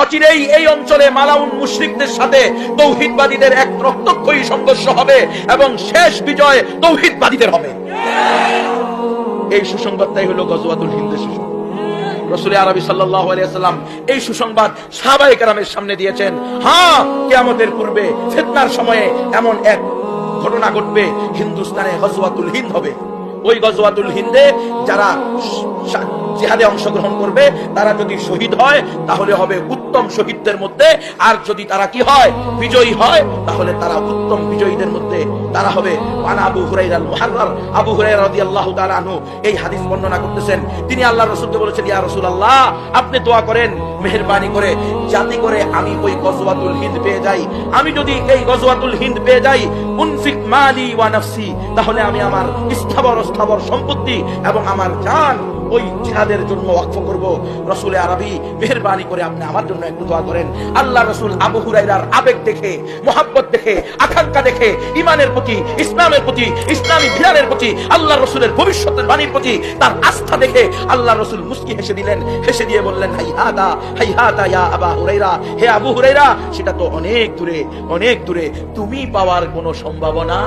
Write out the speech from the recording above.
অচিরেই এই অঞ্চলে মালাউন মুশরিকদের সাথে তৌহিদবাদীদের এক রক্তক্ষয়ী সংঘর্ষ হবে এবং শেষ বিজয় তৌহিদবাদীদের হবে। এই সুসংবাদটাই হলো গজওয়াতুল হিন্দের সুসংবাদ। আরবি সাল্লাহ আলিয়াল্লাম এই সুসংবাদ সামনে দিয়েছেন হ্যাঁ পূর্বে ফেতনার সময়ে এমন এক ঘটনা ঘটবে, হিন্দুস্তানে গজওয়াতুল হিন্দ হবে। ওই গজওয়াতুল হিন্দে যারা জিহাদে অংশগ্রহণ করবে, তারা যদি শহীদ হয়, তাহলে হবে উত্তম শহীদদের মধ্যে, আর যদি তারা কি হয়, বিজয়ী হয়, তাহলে তারা উত্তম বিজয়ীদের মধ্যে তারা হবে। ওয়ান আবু হুরাইরাল মুহাররার আবু এই হাদিস বর্ণনা করতেছেন। তিনি আল্লাহ রাসূলকে বলেছেন, ইয়া রাসূলুল্লাহ, আপনি দোয়া করেন, মেহেরবানি করে, যাতে করে আমি ওই গজওয়াতুল হিন্দ পেয়ে যাই। আমি যদি এই গজওয়াতুল হিন্দ পেয়ে যাই, উনফিক মালি ওয়া তাহলে আমি আমার স্থাবর স্থাবর সম্পত্তি এবং আমার জান ওই জিহাদের জন্য ওয়াকফ করব। রসুল আরবি, মেহেরবানি করে আপনি আমার জন্য একটু দোয়া করেন। আল্লাহ রসুল আবু হুরাইরার আবেগ দেখে, মোহাব্বত দেখে, আকাঙ্ক্ষা দেখে ইমানের প্রতি, ইসলামের প্রতি, ইসলামী বিধানের প্রতি, আল্লাহ রসুলের ভবিষ্যতের বাণীর প্রতি তার আস্থা দেখে আল্লাহ রসুল মুস্কি হেসে দিলেন। হেসে দিয়ে বললেন, হাই হাদা হাই হাদা ইয়া আবা হুরাইরা হে আবু হুরাইরা সেটা তো অনেক দূরে অনেক দূরে। তুমি পাওয়ার কোনো সম্ভাবনা?